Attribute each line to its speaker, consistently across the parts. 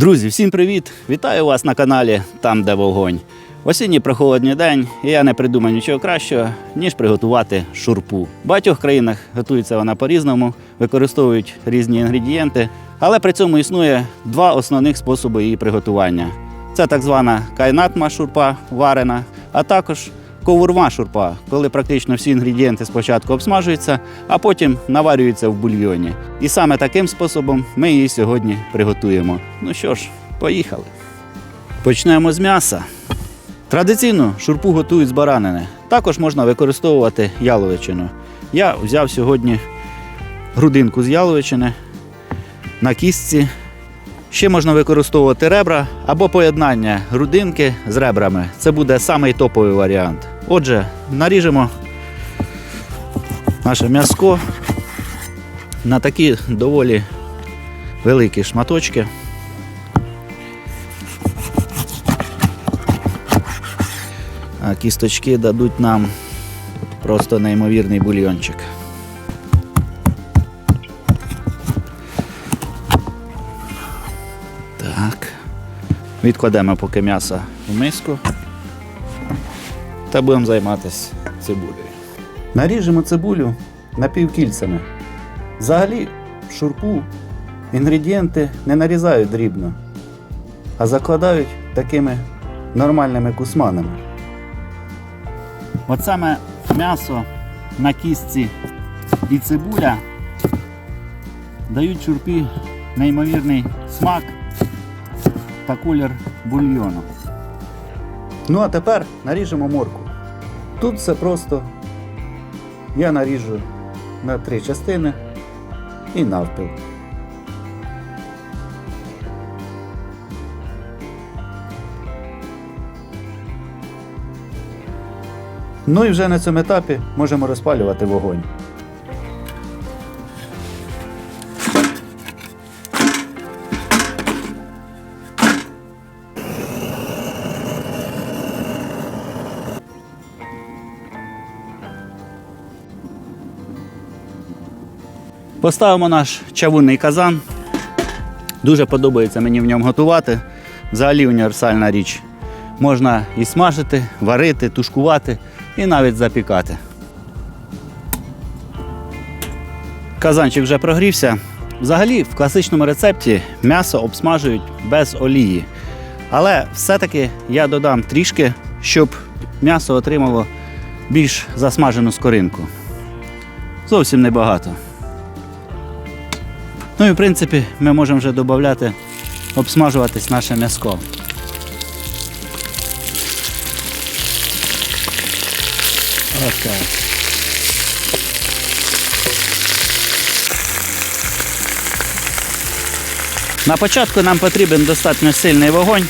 Speaker 1: Друзі, всім привіт! Вітаю вас на каналі Там, де вогонь. Осінній прохолодний день, і я не придумав нічого кращого, ніж приготувати шурпу. В багатьох країнах готується вона по-різному, використовують різні інгредієнти, але при цьому існує два основних способи її приготування. Це так звана кайнатма шурпа варена, а також ковурма шурпа, коли практично всі інгредієнти спочатку обсмажуються, а потім наварюються в бульйоні. І саме таким способом ми її сьогодні приготуємо. Ну що ж, поїхали. Почнемо з м'яса. Традиційно шурпу готують з баранини. Також можна використовувати яловичину. Я взяв сьогодні грудинку з яловичини на кістці. Ще можна використовувати ребра або поєднання грудинки з ребрами. Це буде самий топовий варіант. Отже, наріжемо наше м'яско на такі доволі великі шматочки. А кісточки дадуть нам просто неймовірний бульйончик. Так. Відкладемо поки м'ясо в миску та будемо займатися цибулею. Наріжемо цибулю напівкільцями. Взагалі, в шурпу інгредієнти не нарізають дрібно, а закладають такими нормальними кусманами. От саме м'ясо на кістці і цибуля дають шурпі неймовірний смак та колір бульйону. Ну а тепер наріжемо морку. Тут все просто. Я наріжу на три частини і навпіл. Ну і вже на цьому етапі можемо розпалювати вогонь. Поставимо наш чавунний казан. Дуже подобається мені в ньому готувати. Взагалі універсальна річ. Можна і смажити, варити, тушкувати і навіть запікати. Казанчик вже прогрівся. Взагалі, в класичному рецепті м'ясо обсмажують без олії. Але все-таки я додам трішки, щоб м'ясо отримало більш засмажену скоринку. Зовсім небагато. Ну і в принципі ми можемо вже додати обсмажуватись наше м'яско. На початку нам потрібен достатньо сильний вогонь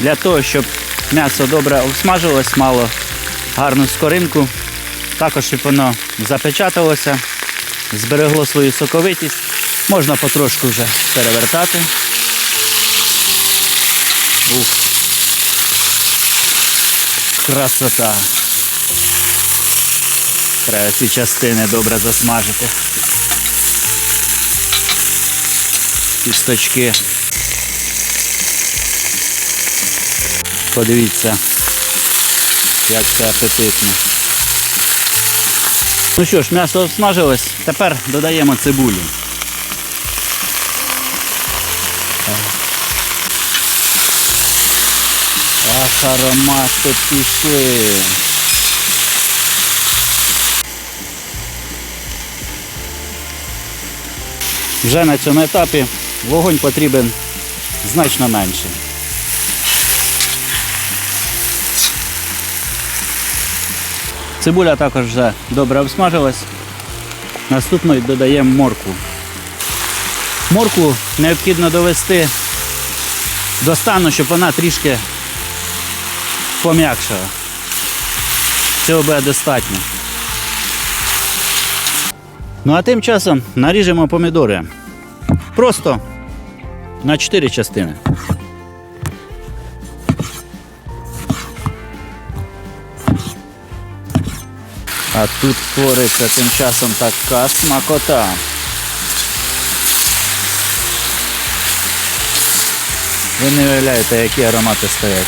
Speaker 1: для того, щоб м'ясо добре обсмажилось, мало гарну скоринку. Також, щоб воно запечаталося, зберегло свою соковитість. Можна потрошку вже перевертати. Ух. Красота. Треба ці частини добре засмажити. Кісточки. Подивіться, як це апетитно. Ну що ж, м'ясо обсмажилось, тепер додаємо цибулю. Ах, аромати пішли. Вже на цьому етапі вогонь потрібен значно менший. Цибуля також вже добре обсмажилась. Наступною додаємо моркву. Моркву необхідно довести до стану, щоб вона трішки пом'якшала. Цього буде достатньо. Ну а тим часом наріжемо помідори. Просто на 4 частини. А тут твориться тим часом така смакота. Ви не уявляєте, які аромати стоять.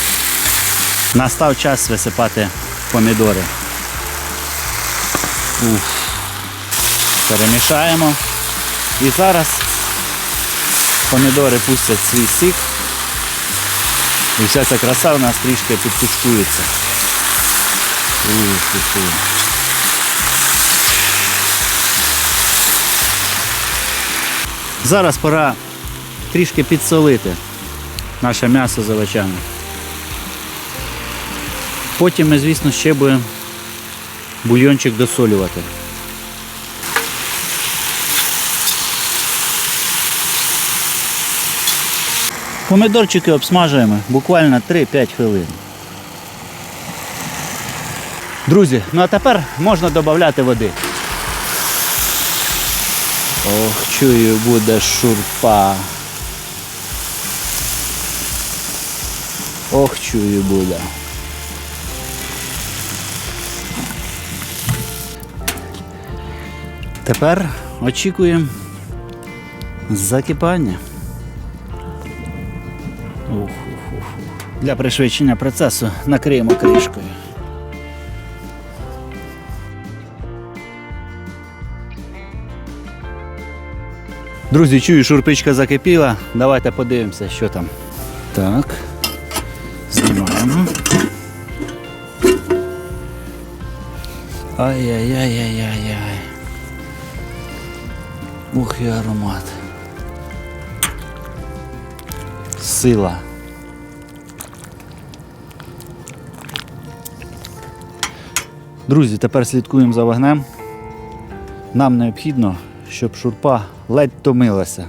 Speaker 1: Настав час висипати помідори. Уф. Перемішаємо. І зараз помідори пустять свій сік. І вся ця краса в нас трішки ух. Зараз пора трішки підсолити наше м'ясо з овочами. Потім ми, звісно, ще будемо бульйончик досолювати. Помидорчики обсмажуємо буквально 3-5 хвилин. Друзі, ну а тепер можна додати води. Ох, чую, буде шурпа. Чую буде. Тепер очікуємо закипання. Для пришвидшення процесу накриємо кришкою. Друзі, чую, шурпичка закипіла. Давайте подивимося, що там. Так. Ай-яй-яй-яй-яй-яй. Ух, і аромат. Сила. Друзі, тепер слідкуємо за вогнем. Нам необхідно, щоб шурпа ледь томилася.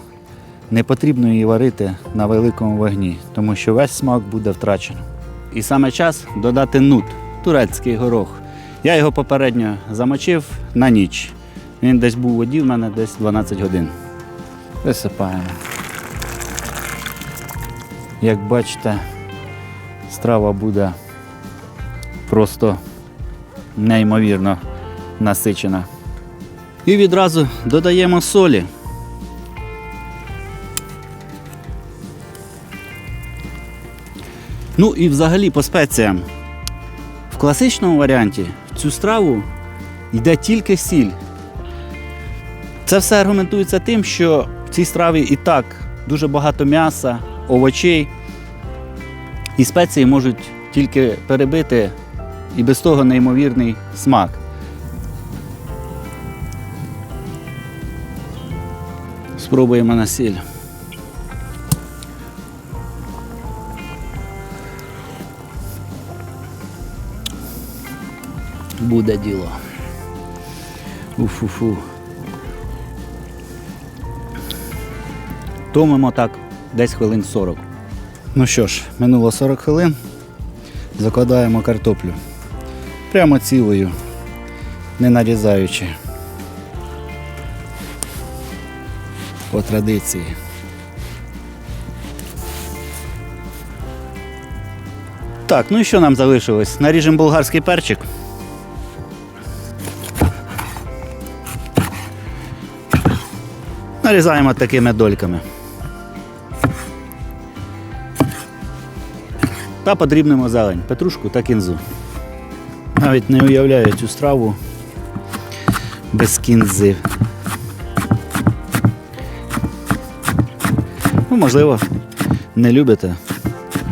Speaker 1: Не потрібно її варити на великому вогні, тому що весь смак буде втрачено. І саме час додати нут, турецький горох. Я його попередньо замочив на ніч. Він десь був у воді в мене десь 12 годин. Висипаємо. Як бачите, страва буде просто неймовірно насичена. І відразу додаємо солі. Ну і взагалі по спеціям. Класичному варіанті в цю страву йде тільки сіль. Це все аргументується тим, що в цій страві і так дуже багато м'яса, овочей, і спеції можуть тільки перебити і без того неймовірний смак. Спробуємо на сіль. Буде діло. Уфу-фу. Томимо так десь хвилин 40. Ну що ж, минуло 40 хвилин. Закладаємо картоплю. Прямо цілою, не нарізаючи. По традиції. Так, ну і що нам залишилось? Наріжемо болгарський перчик. Нарізаємо такими дольками. Та подрібнемо зелень, петрушку та кінзу. Навіть не уявляю цю страву без кінзи. Ну, можливо, не любите,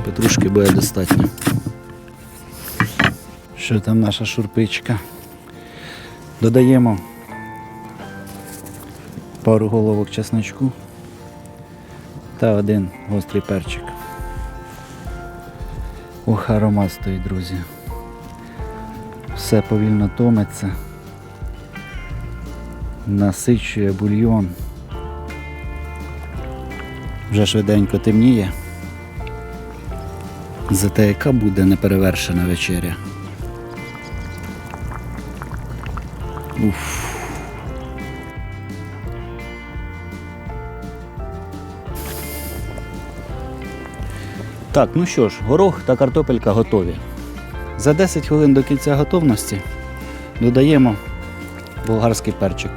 Speaker 1: петрушки буде достатньо. Що там наша шурпичка? Додаємо пару головок чесночку та один гострий перчик. Ох, аромат стоїть, друзі. Все повільно томиться, насичує бульйон. Вже швиденько темніє. Зате яка буде неперевершена вечеря. Уф. Так, ну що ж, горох та картопелька готові. За 10 хвилин до кінця готовності додаємо болгарський перчик.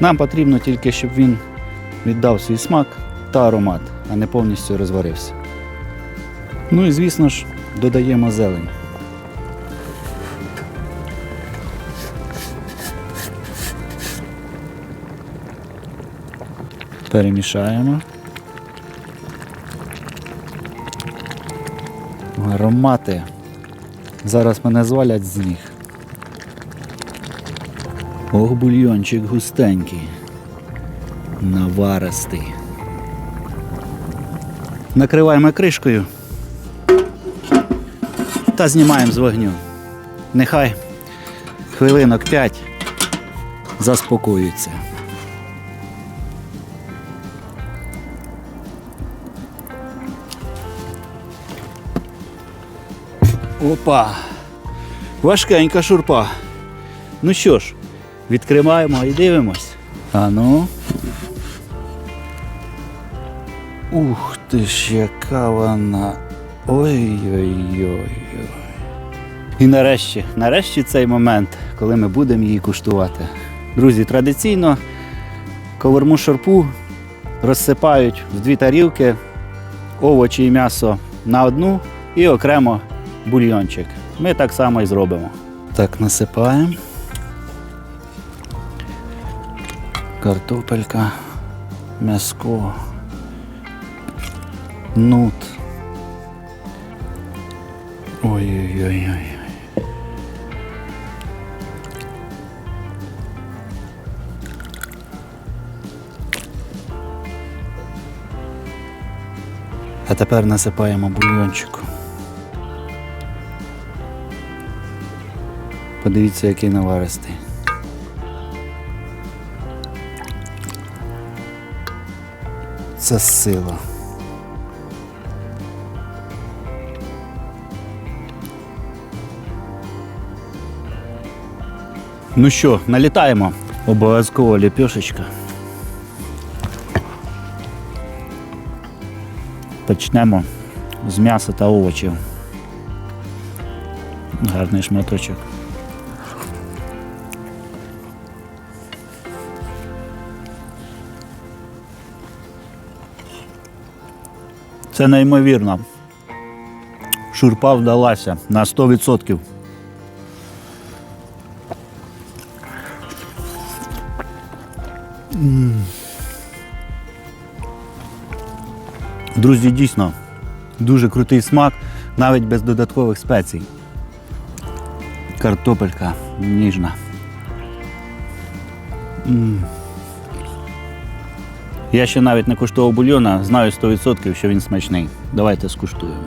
Speaker 1: Нам потрібно тільки, щоб він віддав свій смак та аромат. а не повністю розварився. Ну і звісно ж, додаємо зелень. Перемішаємо. Аромати. Зараз мене звалять з ніг. Ох, бульйончик густенький. Наваристий. Накриваємо кришкою та знімаємо з вогню. Нехай хвилинок 5 заспокоюється. Опа! Важкенька шурпа. Ну що ж, відкриваємо і дивимось. А ну. Ух ти ж, яка вона. Ой-ой-ой. І нарешті, нарешті цей момент, коли ми будемо її куштувати. Друзі, традиційно коворму шарпу розсипають в дві тарілки овочі і м'ясо на одну і окремо бульйончик. Ми так само і зробимо. Так, насипаємо. Картопелька, м'яско, нут. Ой-ой-ой. А тепер насипаємо бульйончику. Подивіться, який наваристий. Це сила. Ну що, налітаємо. Обов'язково ліпешечка. Почнемо з м'яса та овочів. Гарний шматочок. Це неймовірно. Шурпа вдалася на 100%. Друзі, дійсно, дуже крутий смак, навіть без додаткових спецій. Картопелька ніжна. М. Я ще навіть не куштував бульйона, знаю 100%, що він смачний. Давайте скуштуємо.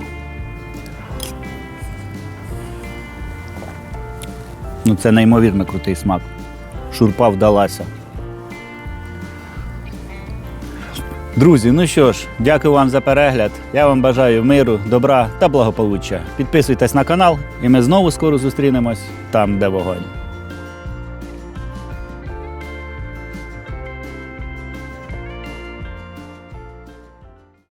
Speaker 1: Ну, це неймовірно крутий смак. Шурпа вдалася. Друзі, ну що ж, дякую вам за перегляд. Я вам бажаю миру, добра та благополуччя. Підписуйтесь на канал, і ми знову скоро зустрінемось там, де вогонь.